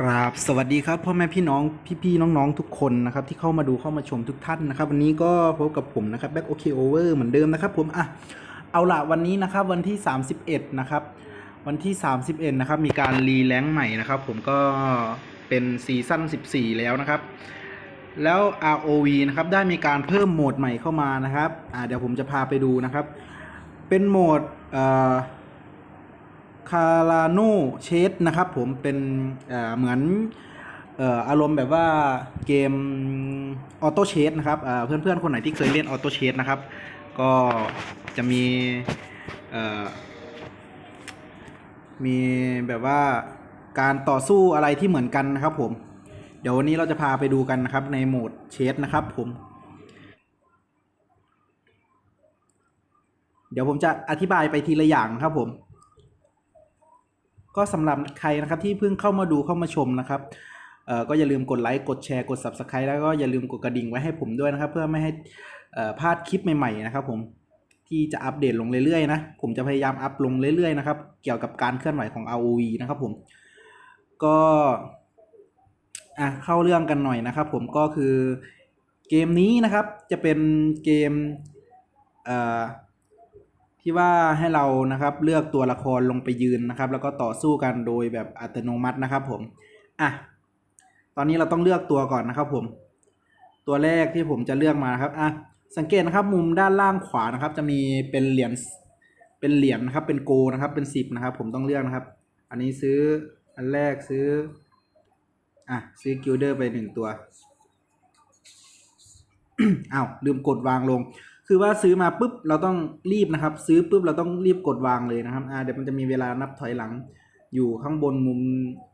กราบสวัสดีครับพ่อแม่พี่น้องพี่ๆน้องๆทุกคนนะครับที่เข้ามาดูเข้ามาชมทุกท่านนะครับ วันนี้ก็พบกับผมนะครับแบ็คโอเคโอเวอร์เหมือนเดิมนะครับผมอะเอาละวันนี้นะครับวันที่ 31 นะครับ วันที่ 31 นะครับ มีการรีแลงค์ใหม่นะครับ ผมก็เป็นซีซั่น14 แล้วนะครับ แล้ว ROV นะครับได้มีการเพิ่มโหมดใหม่เข้ามานะครับอ่าเดี๋ยวผมจะพาไปดูนะครับ เป็นโหมดเอ่อ คาราโนเชสนะครับผมเป็นเเหมือนอารมณ์แบบว่าเกมออโต้เชสนะครับเเพื่อนๆ คนไหนที่เคยเล่นออโต้เชสนะครับ ก็จะมีมีแบบว่าการต่อสู้อะไรที่เหมือนกันนะครับผม เดี๋ยววันนี้เราจะพาไปดูกันนะครับในโหมดเชสนะครับผม เดี๋ยวผมจะอธิบายไปทีละอย่างนะครับผม ก็สำหรับใครนะครับที่เพิ่งเข้ามาดูเข้ามาชมนะครับเอ่อก็อย่าลืมกดไลค์กดแชร์กด Subscribe แล้วก็อย่าลืมกดกระดิ่งไว้ให้ผมด้วยนะครับ เพื่อไม่ให้พลาดคลิปใหม่ๆนะครับ ผมที่จะอัปเดตลงเรื่อยๆนะผมจะพยายามอัพลงเรื่อยๆนะครับ เกี่ยวกับการเคลื่อนไหวของ ROV นะครับ ผมก็อะเข้าเรื่องกันหน่อยนะครับ ผมก็คือเกมนี้นะครับจะเป็นเกมเอ่อ ที่ว่าให้เรานะครับเลือกตัวละครลงไปยืนนะครับ แล้วก็ต่อสู้กันโดยแบบอัตโนมัตินะครับผมอะตอนนี้เราต้องเลือกตัวก่อนนะครับ ผม ตัวแรกที่ผมจะเลือกมานะครับอะสังเกตนะครับมุมด้านล่างขวานะครับ จะมีเป็นเหรียญเป็นเหรียญนะครับเป็นโกนะครับเป็นสิบนะครับ ผมต้องเลือกนะครับ อันนี้ซื้ออันแรกซื้ออะซื้อกิลเดอร์ไปหนึ่งตัวอ้าวลืมกดวางลง คือว่าซื้อมาปุ๊บเราต้องรีบนะครับ ซื้อปุ๊บเราต้องรีบกดวางเลยนะครับอ่าเดี๋ยวมันจะมีเวลานับถอยหลัง อยู่ข้างบนมุม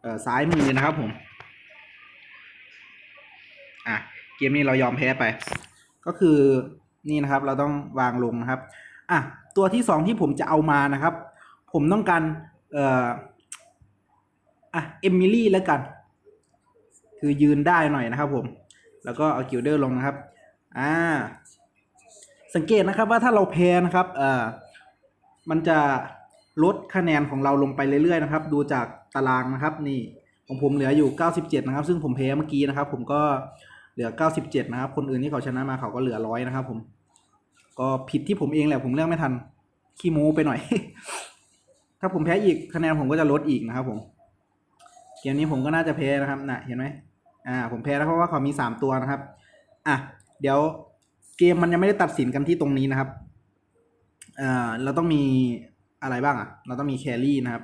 เอ่อซ้ายมือนะครับผมอะเกมนี้เรายอมแพ้ไป ก็คือนี่นะครับเราต้องวางลงนะครับอะตัวที่สองที่ผมจะเอามานะครับ ผมต้องการเอ่ออะเอมิลี่แล้วกัน คือยืนได้หน่อยนะครับผม แล้วก็เอากิลเดอร์ลงนะครับ อ่า สังเกตนะครับว่าถ้าเราแพ้นะครับเอ่อมันจะลดคะแนนของเราลงไปเรื่อยๆนะครับ ดูจากตารางนะครับ นี่ของผมเหลืออยู่ 97 นะครับ ซึ่งผมแพ้เมื่อกี้นะครับ ผมก็เหลือ 97 นะครับ คนอื่นที่เขาชนะมาเขาก็เหลือร้อยนะครับ ผม ก็ผิดที่ผมเองแหละผมเลือกไม่ทันขี้โม้ไปหน่อย ถ้าผมแพ้อีกคะแนนผมก็จะลดอีกนะครับ ผม เกมนี้ผมก็น่าจะแพ้นะครับน่ะเห็นไหมอ่า ผมแพ้แล้วเพราะว่าเขามีสามตัวนะครับ อะ เดี๋ยว เกมมันยังไม่ได้ตัดสินกันที่ตรงนี้นะครับเอ่อเราต้องมีอะไรบ้างอะ เราต้องมีแครี่นะครับ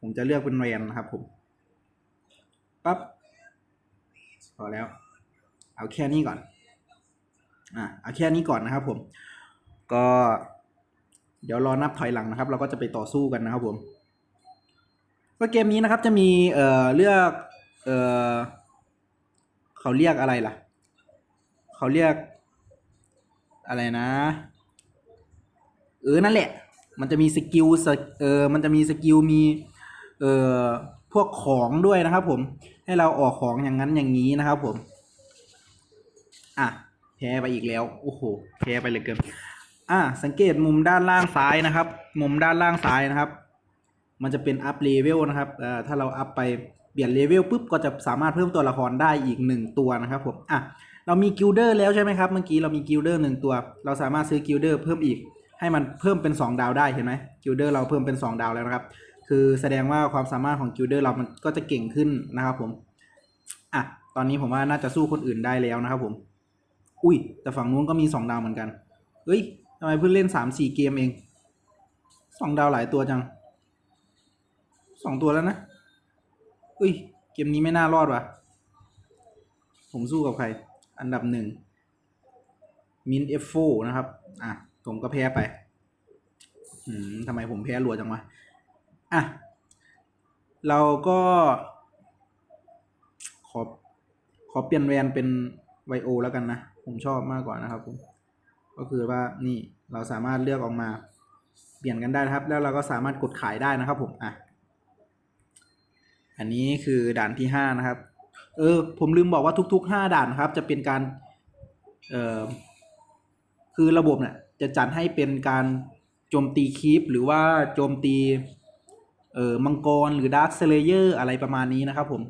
ผมจะเลือกเป็นแวนนะครับผมปั๊บพอแล้ว เอาแค่นี้ก่อน อะเอาแค่นี้ก่อนนะครับผม ก็ เดี๋ยวรอนับถอยหลังนะครับ เราก็จะไปต่อสู้กันนะครับผมก็เกมนี้นะครับจะมี เอ่อ เลือก เอ่อ เขาเรียกอะไรล่ะ เขาเรียก อะไรนะ เออนั่นแหละ มันจะมีสกิลสเออมันจะมีสกิลมีเอ่อพวกของด้วยนะครับ ผม ให้เราออกของอย่างนั้นอย่างนี้นะครับ ผม อะแพ้ไปอีกแล้วโอ้โหแพ้ไปเลยเกินอะสังเกตมุมด้านล่างซ้ายนะครับ มุมด้านล่างซ้ายนะครับ มันจะเป็นอัพเลเวลนะครับเอ่อถ้าเราอัพไปเปลี่ยนเลเวลปุ๊บก็จะสามารถเพิ่มตัวละครได้อีกหนึ่งตัวนะครับผมอะ เรามีกิลเดอร์แล้วใช่ไหมครับ เมื่อกี้เรามีกิลเดอร์หนึ่งตัว เราสามารถซื้อกิลเดอร์เพิ่มอีก ให้มันเพิ่มเป็น 2 ดาวได้เห็นไหมกิลเดอร์เราเพิ่มเป็น 2 ดาวแล้วนะครับ คือแสดงว่าความสามารถของกิลเดอร์เรามันก็จะเก่งขึ้นนะครับผม อะ ตอนนี้ผมว่าน่าจะสู้คนอื่นได้แล้วนะครับผม อุ้ย แต่ฝั่งนู้นก็มี 2 ดาวเหมือนกัน เฮ้ยทำไมเพิ่งเล่น 3-4 เกมเอง 2 ดาวหลายตัวจังสองตัวแล้วนะ อุ้ย เกมนี้ไม่น่ารอดว่ะ ผมสู้กับใคร อันดับหนึ่งมินเอฟโฟนะครับ อะ ผมก็แพ้ไป อืมทำไมผมแพ้รัวจังวะ อะ เราก็ ขอ ขอเปลี่ยนแวนเป็นไวโอแล้วกันนะ ผมชอบมากกว่านะครับผม ก็คือว่านี่เราสามารถเลือกออกมา เปลี่ยนกันได้นะครับ แล้วเราก็สามารถกดขายได้นะครับผม อะ อันนี้คือด่านที่ห้านะครับ เออผมลืมบอกว่าทุกๆห้าด่านนะครับ จะเป็นการเออคือระบบเนี่ยจะจัดให้เป็นการโจมตีคีปหรือว่าโจมตีเออมังกรหรือดาร์คเซเลเยอร์อะไรประมาณนี้นะครับ ผม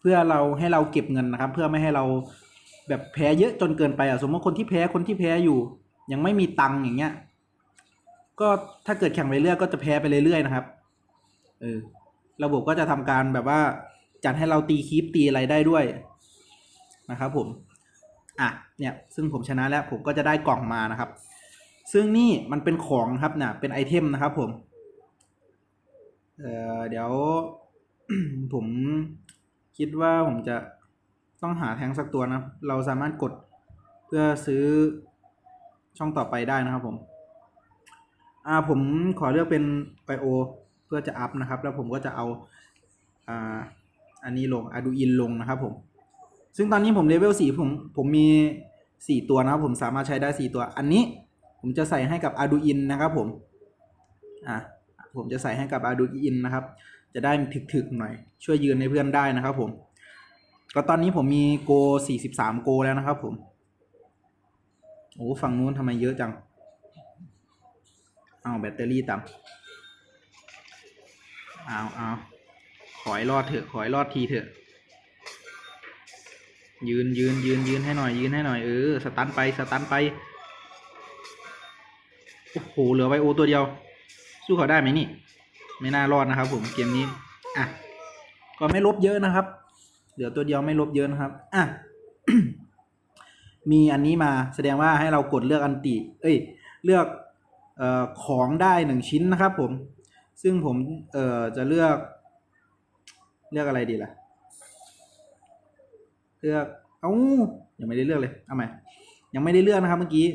เพื่อเราให้เราเก็บเงินนะครับ เพื่อไม่ให้เราแบบแพ้เยอะจนเกินไปอะสมมติคนที่แพ้คนที่แพ้อยู่ ยังไม่มีตังค์อย่างเงี้ยก็ถ้าเกิดแข่งไปเรื่อยก็จะแพ้ไปเรื่อยๆนะครับเออระบบก็จะทำการแบบว่า จัดให้เราตีคีปตีอะไรได้ด้วยนะครับผม อะ เนี่ย ซึ่งผมชนะแล้ว ผมก็จะได้กล่องมานะครับ ซึ่งนี่มันเป็นของครับเนี่ยเป็นไอเทมนะครับผม เอ่อเดี๋ยว ผมคิดว่าผมจะต้องหาแทงสักตัวนะ เราสามารถกดเพื่อซื้อช่องต่อไปได้นะครับผม อ่า ผมขอเลือกเป็นไบโอ เพื่อจะอัพนะครับ แล้วผมก็จะเอา อ่า อันนี้ลงอาดูอินลงนะครับผม ซึ่งตอนนี้ผมเลเวลสี่ผมผมมีสี่ตัวนะครับผมสามารถใช้ได้สี่ตัว อันนี้ผมจะใส่ให้กับ Arduino นะครับผม อะผมจะใส่ให้กับ Arduino นะครับ จะได้ถึกๆหน่อย ช่วยยืนให้เพื่อนได้นะครับผม ก็ตอนนี้ผมมีโก43 โกแล้วนะครับผม โอ้ฝั่งนู้นทำไมเยอะจัง เอาแบตเตอรี่ต่ำเอาเอา ขอให้รอดเถอะ ขอให้รอดทีเถอะ ยืนยืนยืนยืนให้หน่อย ยืนให้หน่อย เออ สตันไป สตันไป โอ้โห เหลือไวโอตัวเดียว สู้เขาได้ไหมนี่ ไม่น่ารอดนะครับผม เกมนี้ อะ ก็ไม่ลบเยอะนะครับ เหลือตัวเดียวไม่ลบเยอะนะครับ อะ มีอันนี้มา แสดงว่าให้เรากดเลือกอันติ เอ้ย เลือกเอ่อของได้หนึ่งชิ้นนะครับผม ซึ่งผม เอ่อ จะเลือก เลือกอะไรดีล่ะ เลือก เอ้ายังไม่ได้เลือกเลยเอาใหม่ยังไม่ได้เลือกนะครับ เมื่อกี้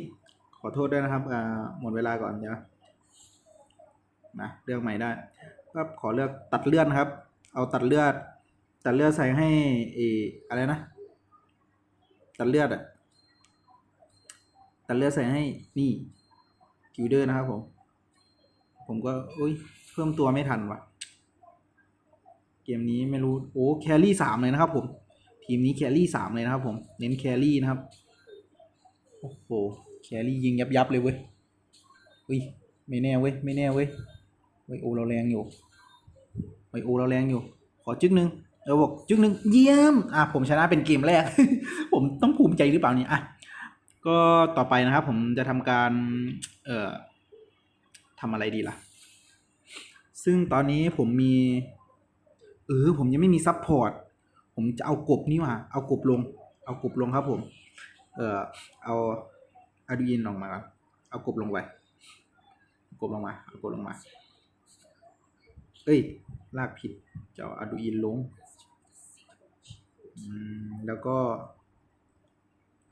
ขอโทษด้วยนะครับอ่าหมดเวลาก่อนเดี๋ยวนะเลือกใหม่ได้ก็ขอเลือกตัดเลือดนะครับ เอาตัดเลือด ตัดเลือดใส่ให้เอออะไรนะ ตัดเลือดอะตัดเลือดใส่ให้นี่กิลเดอร์นะครับผม ผมก็อุ้ยเพิ่มตัวไม่ทันว่ะ กมนี้ไม่รู้โอ้แครี่สามเลยนะครับผมทีมนี้แครี่สามเลยนะครับผมเน้นแครี่นะครับโอ้โหแครี่ยิงยับยับๆเลยเว้ยอุ้ยไม่แน่เว้ยไม่แน่เว้ยไวโอเราแรงอยู่ไวโอเราแรงอยู่ ขอจึ๊กหนึ่งเราบอกจึ๊กหนึ่งเยี่ยมอะผมชนะเป็นเกมแรก ผมต้องภูมิใจหรือเปล่าเนี่ยอะก็ต่อไปนะครับ ผมจะทำการเอ่อทำอะไรดีล่ะ ซึ่งตอนนี้ผมมี เออผมยังไม่มีซัพพอร์ตผมจะเอากบนี่ว่าเอากบลง เอากบลงครับผม เออเอาอาดูอินลงมาครับเอากบลงไปกบลงมาเอากบลงมา เอ้ย ลากผิดจะเอาอาดูอินลงอืมแล้วก็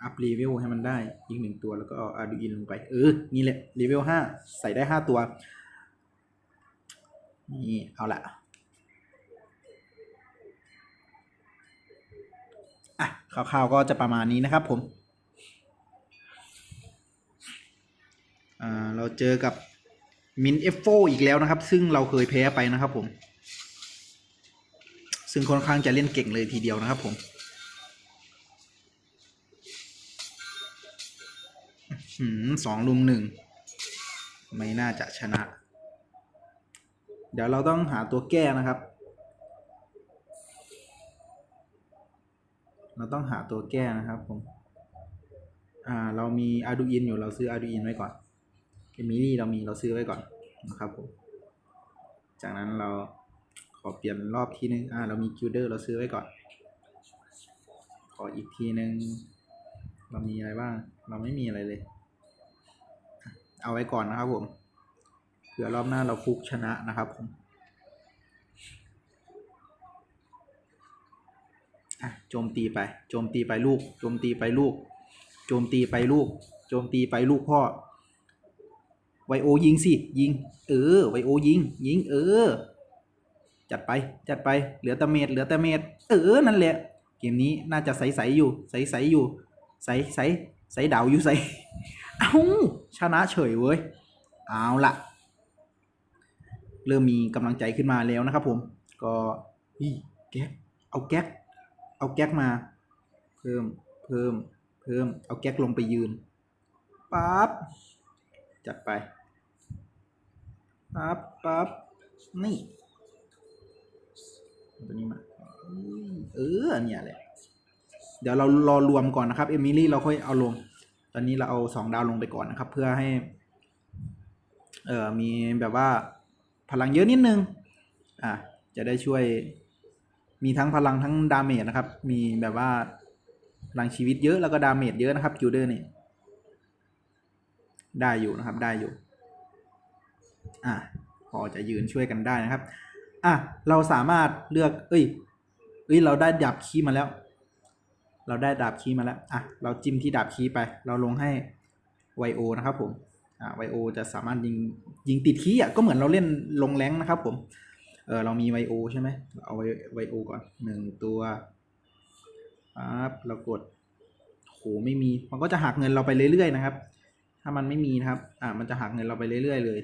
อัพเลเวลให้มันได้อีกหนึ่งตัวแล้วก็เอาอาดูอินลงไป เออ นี่แหละเลเวลห้าใส่ได้ห้าตัว นี่ เอาละ อะคร่าวๆก็จะประมาณนี้นะครับผมอ่าเราเจอกับมินเอฟโฟอีกแล้วนะครับ ซึ่งเราเคยแพ้ไปนะครับผม ซึ่งค่อนข้างจะเล่นเก่งเลยทีเดียวนะครับผมหืมสองลุมหนึ่ง ไม่น่าจะชนะ เดี๋ยวเราต้องหาตัวแก้นะครับ เราต้องหาตัวแก้นะครับผมอ่าเรามี Arduino อยู่เราซื้อ Arduino ไว้ก่อนเอมิลี่เรามีเราซื้อไว้ก่อนนะครับผมจากนั้นเราขอเปลี่ยนรอบทีนึงอ่าเรามีกิลเดอร์เราซื้อไว้ก่อน ขออีกทีนึง เรามีอะไรบ้าง เราไม่มีอะไรเลย เอาไว้ก่อนนะครับผมเผื่อรอบหน้าเราฟุกชนะนะครับผม อะ โจมตีไป โจมตีไปลูก โจมตีไปลูก โจมตีไปลูก โจมตีไปลูกพ่อ ไวโอยิงสิ ยิง เออ ไวโอยิง ยิง เออ จัดไป จัดไป เหลือตะเมดเหลือตะเมดเออ นั่นแหละ เกมนี้น่าจะใสๆอยู่ ใสๆอยู่ ใสใสใสดาวอยู่ใส เอ้า ชนะเฉยเว้ย เอาละเริ่มมีกำลังใจขึ้นมาแล้วนะครับผม ก็อีแก๊กเอาแก๊ก เอาแก๊กมา เพิ่มเพิ่มเพิ่ม เอาแก๊กลงไปยืนปั๊บจัดไปปั๊บปั๊บนี่ตัวนี้มาเออเนี่ยแหละ เดี๋ยวเรารอรวมก่อนนะครับ เอมิลี่เราค่อยเอาลง ตอนนี้เราเอาสองดาวลงไปก่อนนะครับ เพื่อให้ เอ่อมีแบบว่าพลังเยอะนิดนึง อะ จะได้ช่วย มีทั้งพลังทั้งดาเมจนะครับ มีแบบว่าพลังชีวิตเยอะแล้วก็ดาเมจเยอะนะครับกิลเดอร์นี่ได้อยู่นะครับได้อยู่ อะพอจะยืนช่วยกันได้นะครับ อะเราสามารถเลือก เอ้ยเอ้ย เราได้ดาบคีมาแล้ว เราได้ดาบคีมาแล้ว อะ เราจิ้มที่ดาบคีไป เราลงให้ไวโอนะครับผม อ่าไวโอจะสามารถยิงยิงติดคีอะ ก็เหมือนเราเล่นลงแรงนะครับผม เออเรามีไวโอใช่ไหมเอาไวไวโอก่อนหนึ่งตัวปั๊บเรากดโหไม่มีมันก็จะหักเงินเราไปเรื่อยๆนะครับ ถ้ามันไม่มีนะครับ อ่ามันจะหักเงินเราไปเรื่อยๆเลย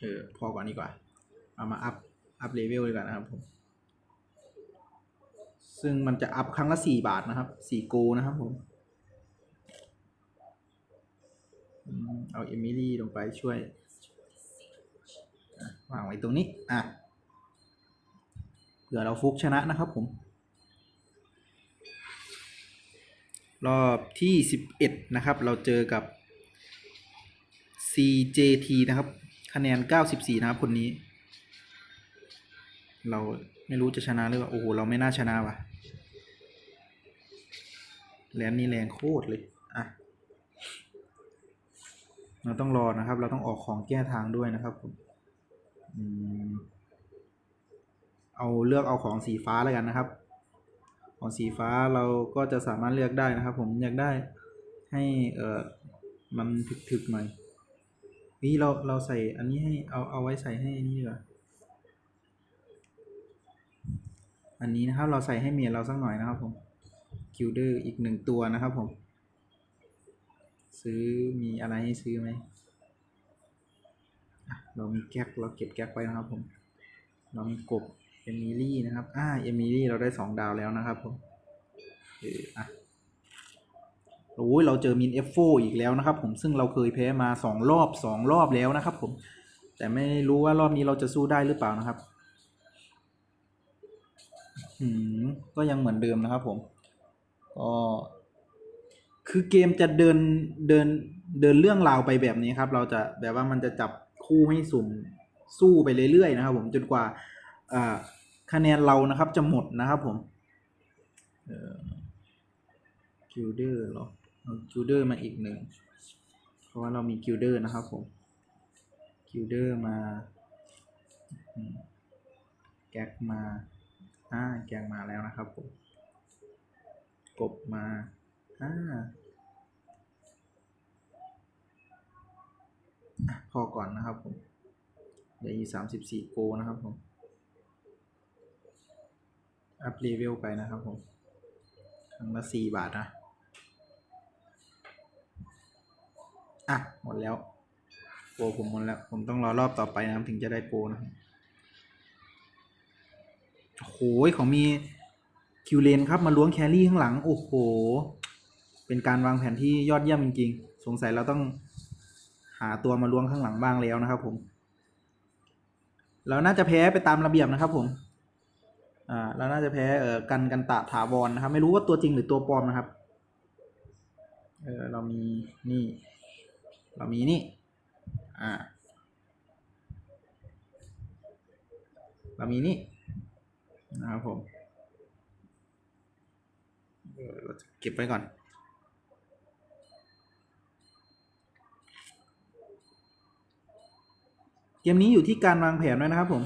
เออพอก่อนดีกว่าเอามาอัพอัพเลเวลดีกว่านะครับผมซึ่งมันจะอัพครั้งละสี่บาทนะครับสี่โกนะครับผมเอาเอมิลี่ลงไปช่วย วางไว้ตรงนี้ อะเผื่อเราฟุกชนะนะครับผม รอบที่สิบเอ็ดนะครับ เราเจอกับ CJT นะครับ คะแนน 94 นะครับ คนนี้ เราไม่รู้จะชนะหรือเปล่า โอ้โห เราไม่น่าชนะว่ะแลนนี่แรงโคตรเลย อะ เราต้องรอนะครับ เราต้องออกของแก้ทางด้วยนะครับผม เอาเลือกเอาของสีฟ้าแล้วกันนะครับ ของสีฟ้าเราก็จะสามารถเลือกได้นะครับ ผมอยากได้ให้เออมันถึกๆหน่อยนี่เราเราใส่อันนี้ให้เอาเอาไว้ใส่ให้นี่ดีกว่าอันนี้นะครับเราใส่ให้เมียเราสักหน่อยนะครับผมคิวเดอร์อีกหนึ่งตัวนะครับผม ซื้อมีอะไรให้ซื้อไหม เรามีแก๊กเราเก็บแก๊กไว้นะครับผม เรามีกบเอมิลี่นะครับ อ่าเอมิลี่เราได้สองดาวแล้วนะครับผมเอออะโอ้ยเราเจอมินเอฟโฟอีกแล้วนะครับ ผมซึ่งเราเคยแพ้มาสองรอบสองรอบแล้วนะครับ ผม แต่ไม่รู้ว่ารอบนี้เราจะสู้ได้หรือเปล่านะครับอืมก็ยังเหมือนเดิมนะครับ ผมก็คือเกมจะเดินเดินเดินเรื่องราวไปแบบนี้ครับ เราจะแบบว่ามันจะจับ คู่ให้สุ่มสู้ไปเรื่อยๆนะครับ ผมจนกว่าคะแนนเรานะครับจะหมดนะครับผมเอ่อกิลเดอร์หรอเอากิลเดอร์มาอีกหนึ่งเพราะว่าเรามีกิลเดอร์นะครับผมกิลเดอร์มาแก๊กมาอ่าแก๊กมาแล้วนะครับผมกบมาอ่าอะ พอก่อนนะครับผมเดี๋ยวอีสามสิบสี่โกนะครับผม อัพเลเวลไปนะครับผมครั้งละสี่บาทนะ อะ หมดแล้วโปรผมหมดแล้ว ผมต้องรอรอบต่อไปนะครับถึงจะได้โปรนะครับโอ้โหของมีคิวเลนครับมาล้วงแครี่ข้างหลัง โอ้โห เป็นการวางแผนที่ยอดเยี่ยมจริงๆ สงสัยเราต้อง หาตัวมาล้วงข้างหลังบ้างแล้วนะครับ ผม เราน่าจะแพ้ไปตามระเบียบนะครับ ผม อ่า เราน่าจะแพ้เอ่อกันกันตะถาวรนะครับ ไม่รู้ว่าตัวจริงหรือตัวปลอมนะครับ เออเรามีนี่ เรามีนี่ อ่า เรามีนี่นะครับผม เออเราจะเก็บไว้ก่อน เก มนี้อยู่ที่การวางแผนด้วยนะครับผม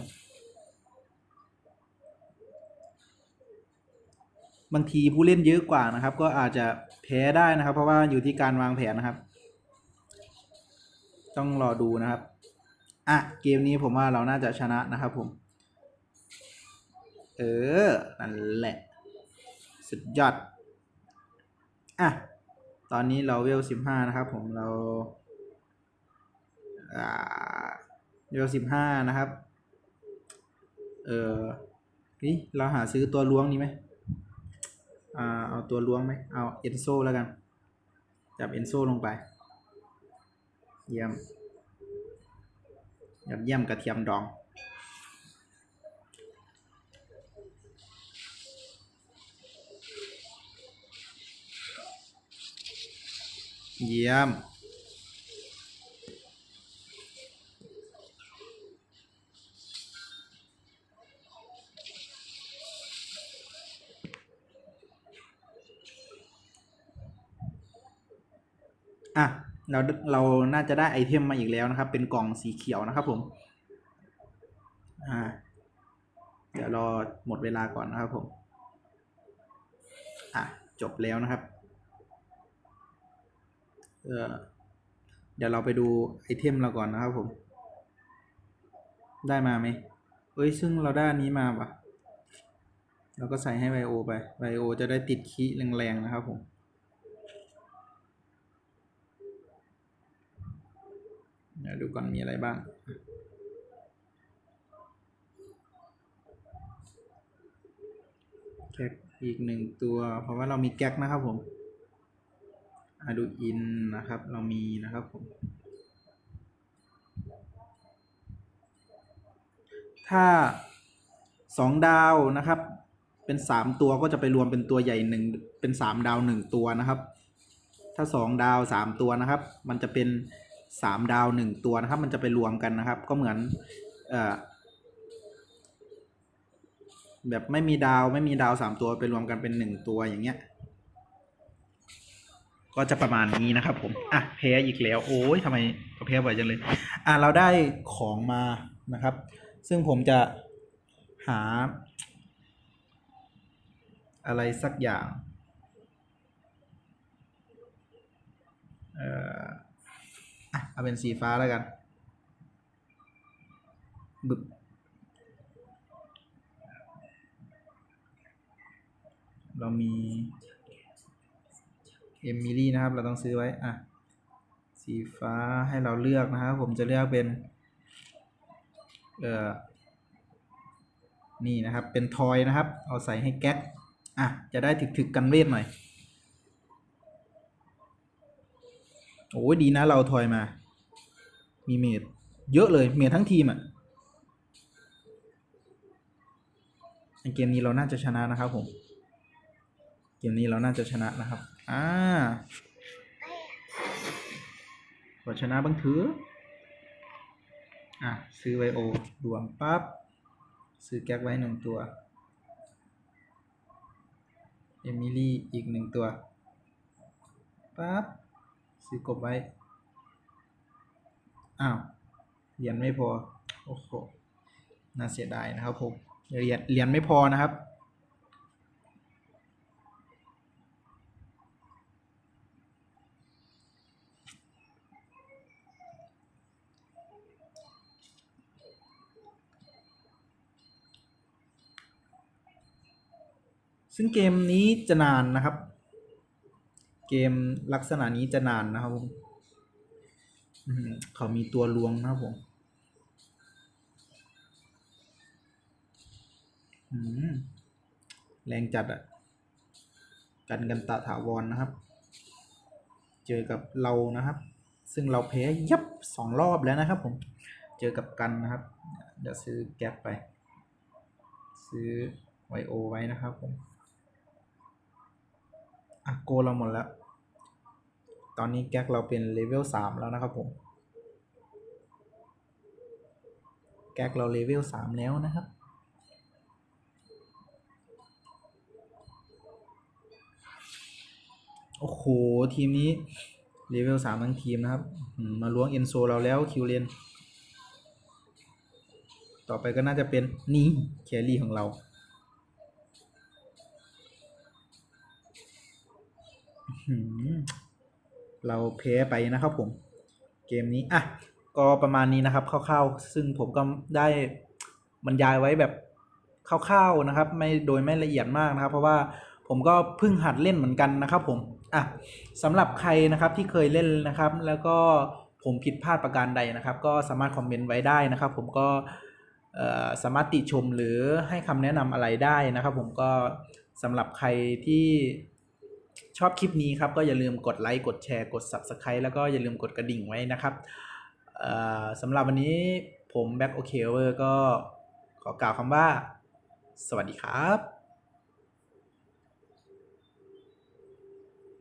บางทีผู้เล่นเยอะกว่านะครับ ก็อาจจะแพ้ได้นะครับ เพราะว่าอยู่ที่การวางแผนนะครับ ต้องรอดูนะครับอะเกมนี้ผมว่าเราน่าจะชนะนะครับผม เออ นั่นแหละ สุดยอด อะ ตอนนี้เราเวลสิบห้านะครับผมเราอ่า เลเสิบห้านะครับ เออนี่เราหาซื้อตัวล้วงนี้ไหมอ่าเอาตัวล้วงไหมเอาเอนโซแล้วกัน จับเอนโซลงไป เยี่ยมยับเยี่ยมกระเทียมดองเยี่ยม เราเราน่าจะได้ไอเทมมาอีกแล้วนะครับ เป็นกล่องสีเขียวนะครับผม อ่า เดี๋ยวรอหมดเวลาก่อนนะครับผม อะ จบแล้วนะครับ เออเดี๋ยวเราไปดูไอเทมเราก่อนนะครับผม ได้มาไหมเอ้ย ซึ่งเราได้อันนี้มาปะเราก็ใส่ให้ไวโอไปไวโอจะได้ติดคีแรงๆนะครับผม เดี๋ยวดูก่อนมีอะไรบ้าง แก๊กอีกหนึ่งตัว เพราะว่าเรามีแก๊กนะครับผมอะดูอินนะครับ เรามีนะครับผม ถ้าสองดาวนะครับ เป็นสามตัวก็จะไปรวมเป็นตัวใหญ่หนึ่งเป็นสามดาวหนึ่งตัวนะครับ ถ้าสองดาวสามตัวนะครับ มันจะเป็น สามดาวหนึ่งตัวนะครับ มันจะไปรวมกันนะครับ ก็เหมือนเอ่อแบบไม่มีดาวไม่มีดาวสามตัวไปรวมกันเป็นหนึ่งตัวอย่างเงี้ย ก็จะประมาณนี้นะครับ ผมอะแพ้อีกแล้ว โอ้ยทำไมแพ้บ่อยจังเลย อะเราได้ของมานะครับ ซึ่งผมจะหา อะไรสักอย่าง เอ่อ เอาเป็นสีฟ้าแล้วกันบึบเรามีเอมิลี่นะครับ เราต้องซื้อไว้ อะ สีฟ้าให้เราเลือกนะครับ ผมจะเลือกเป็น เอ่อ นี่นะครับ เป็นทอยนะครับ เอาใส่ให้แก๊กอะ จะได้ถึกๆกันเวทหน่อย โอ้ยดีนะเราทอยมา มีเมดเยอะเลยเมดทั้งทีมอะ่ะเกมนี้เราน่าจะชนะนะครับผม เกมนี้เราน่าจะชนะนะครับ อ่าขอชนะบ้างเถออะ ซื้อไวโอรวมปั๊บ ซื้อแก๊กไว้หนึ่งตัว เอมิลี่อีกหนึ่งตัว ปั๊บ ซื้อกบไว้ อ้าวเหรียญไม่พอ โอ้โห น่าเสียดายนะครับผมเหรียญเหรียญไม่พอนะครับ ซึ่งเกมนี้จะนานนะครับ เกมลักษณะนี้จะนานนะครับผมเขามีตัวลวงนะครับผมแรงจัดอะกันกันตะถาวรนะครับ เจอกับเรานะครับ ซึ่งเราแพ้ยับสองรอบแล้วนะครับผม เจอกับกันนะครับ เดี๋ยวซื้อแก๊ปไป ซื้อไวโอไว้นะครับผมอะโกเราหมดแล้ว ตอนนี้แก๊กเราเป็นเลเวลสามแล้วนะครับผม แก๊กเราเลเวลสามแล้วนะครับ โอ้โห ทีมนี้เลเวลสามทั้งทีมนะครับ มาล้วงเอ็นโซเราแล้วคิวเลน ต่อไปก็น่าจะเป็นนี่แครี่ของเราหืม เราแพ้ไปนะครับผมเกมนี้อะก็ประมาณนี้นะครับคร่าวๆซึ่งผมก็ได้บรรยายไว้แบบคร่าวๆนะครับ ไม่โดยไม่ละเอียดมากนะครับ เพราะว่าผมก็เพิ่งหัดเล่นเหมือนกันนะครับผมอะสำหรับใครนะครับที่เคยเล่นนะครับ แล้วก็ผมผิดพลาดประการใดนะครับ ก็สามารถคอมเมนต์ไว้ได้นะครับ ผมก็สามารถติชมหรือให้คำแนะนำอะไรได้นะครับ ผมก็สำหรับใครที่ ชอบคลิปนี้ครับ ก็อย่าลืมกดไลค์กดแชร์กด Subscribe แล้วก็อย่าลืมกดกระดิ่งไว้นะครับเอ่อสำหรับวันนี้ผมแบ็คโอเคเวอร์ก็ขอกล่าวคำว่า สวัสดีครับ